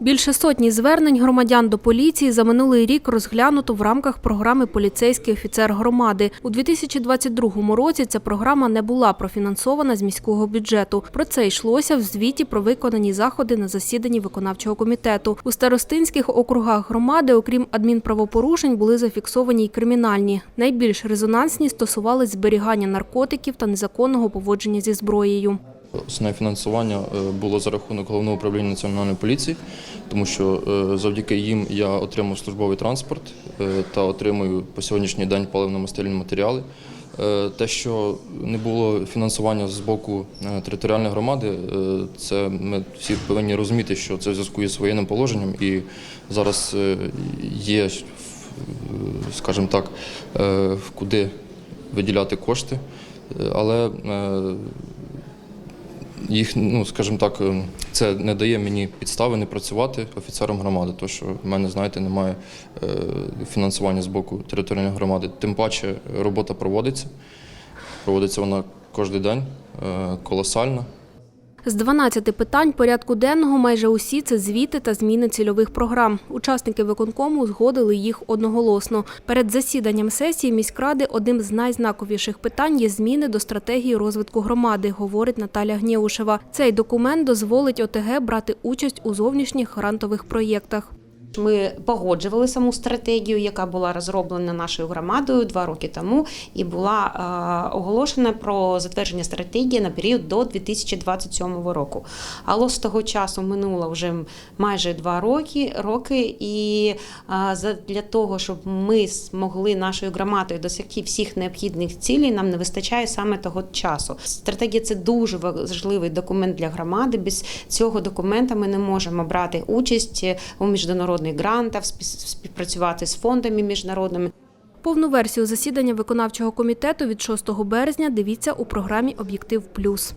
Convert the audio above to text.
Більше сотні звернень громадян до поліції за минулий рік розглянуто в рамках програми Поліцейський офіцер громади. У 2022 році ця програма не була профінансована з міського бюджету. Про це йшлося в звіті про виконані заходи на засіданні виконавчого комітету. У старостинських округах громади, окрім адмінправопорушень, були зафіксовані й кримінальні. Найбільш резонансні стосувались зберігання наркотиків та незаконного поводження зі зброєю. Основне фінансування е, було за рахунок головного управління національної поліції, тому що е, завдяки їм я отримав службовий транспорт е, та отримую по сьогоднішній день паливно-мастильні матеріали. Те, що не було фінансування з боку територіальної громади, це ми всі повинні розуміти, що це в зв'язку із воєнним положенням і зараз є, скажімо так, куди виділяти кошти. Але їх, ну скажімо так, е, це не дає мені підстави не працювати офіцером громади, тому що в мене, знаєте, немає е, фінансування з боку територіальної громади. Тим паче робота проводиться. Проводиться вона кожен день, е, колосальна. З 12 питань порядку денного майже усі це звіти та зміни цільових програм. Учасники виконкому згодили їх одноголосно. Перед засіданням сесії міськради одним з найзнаковіших питань є зміни до стратегії розвитку громади, говорить Наталя Гнєушева. Цей документ дозволить ОТГ брати участь у зовнішніх грантових проєктах. Ми погоджували саму стратегію, яка була розроблена нашою громадою два роки тому, і була е, оголошена про затвердження стратегії на період до 2027 року. Але з того часу минуло вже майже два роки, роки і е, для того, щоб ми змогли нашою громадою досягти всіх необхідних цілей, нам не вистачає саме того часу. Стратегія це дуже важливий документ для громади. Без цього документа ми не можемо брати участь у міжнародних грантах, грантів, співпрацювати з фондами міжнародними. Повну версію засідання виконавчого комітету від 6 березня дивіться у програмі Об'єктив Плюс.